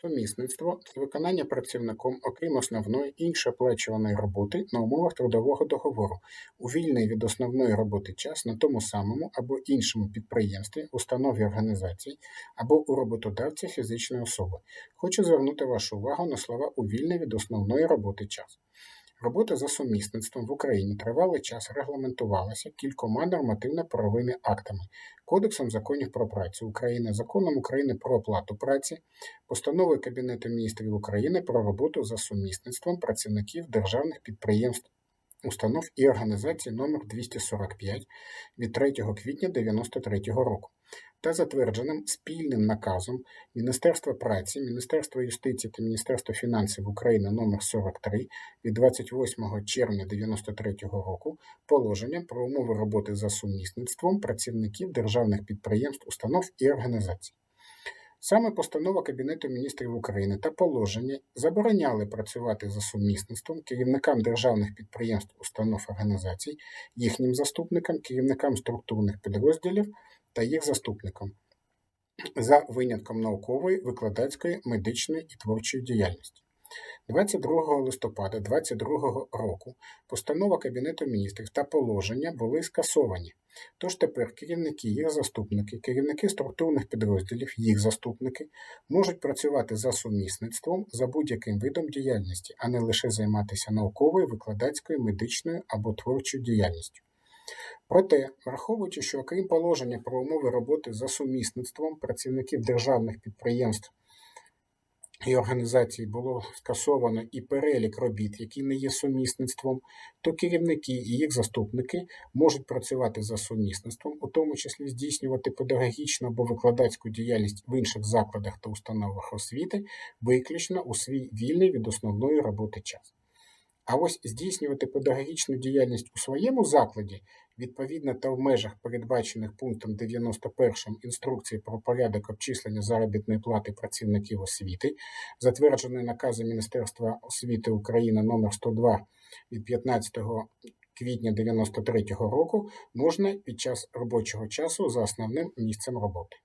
Сумісництво це виконання працівником, окрім основної, іншої оплачуваної роботи на умовах трудового договору у вільний від основної роботи час на тому самому або іншому підприємстві, установі організації або у роботодавці фізичної особи. Хочу звернути вашу увагу на слова у вільний від основної роботи час. Робота за сумісництвом в Україні тривалий час регламентувалася кількома нормативно-правовими актами, Кодексом законів про працю України, законом України про оплату праці, постановою Кабінету міністрів України про роботу за сумісництвом працівників державних підприємств, установ і організацій номер 245 від 3 квітня 1993 року та затвердженим спільним наказом Міністерства праці, Міністерства юстиції та Міністерства фінансів України номер 43 від 28 червня 1993 року положення про умови роботи за сумісництвом працівників державних підприємств, установ і організацій. Саме постанова Кабінету міністрів України та положення забороняли працювати за сумісництвом керівникам державних підприємств, установ організацій, їхнім заступникам, керівникам структурних підрозділів та їх заступникам за винятком наукової, викладацької, медичної і творчої діяльності. 22 листопада 2022 року постанова Кабінету міністрів та положення були скасовані. Тож тепер керівники, їх заступники, керівники структурних підрозділів, їх заступники можуть працювати за сумісництвом за будь-яким видом діяльності, а не лише займатися науковою, викладацькою, медичною або творчою діяльністю. Проте, враховуючи, що окрім положення про умови роботи за сумісництвом працівників державних підприємств і організацій було скасовано і перелік робіт, які не є сумісництвом, то керівники і їх заступники можуть працювати за сумісництвом, у тому числі здійснювати педагогічну або викладацьку діяльність в інших закладах та установах освіти, виключно у свій вільний від основної роботи час. А ось здійснювати педагогічну діяльність у своєму закладі відповідно та в межах, передбачених пунктом 91 інструкції про порядок обчислення заробітної плати працівників освіти, затвердженої наказом Міністерства освіти України номер 102 від 15 квітня 1993 року, можна під час робочого часу за основним місцем роботи.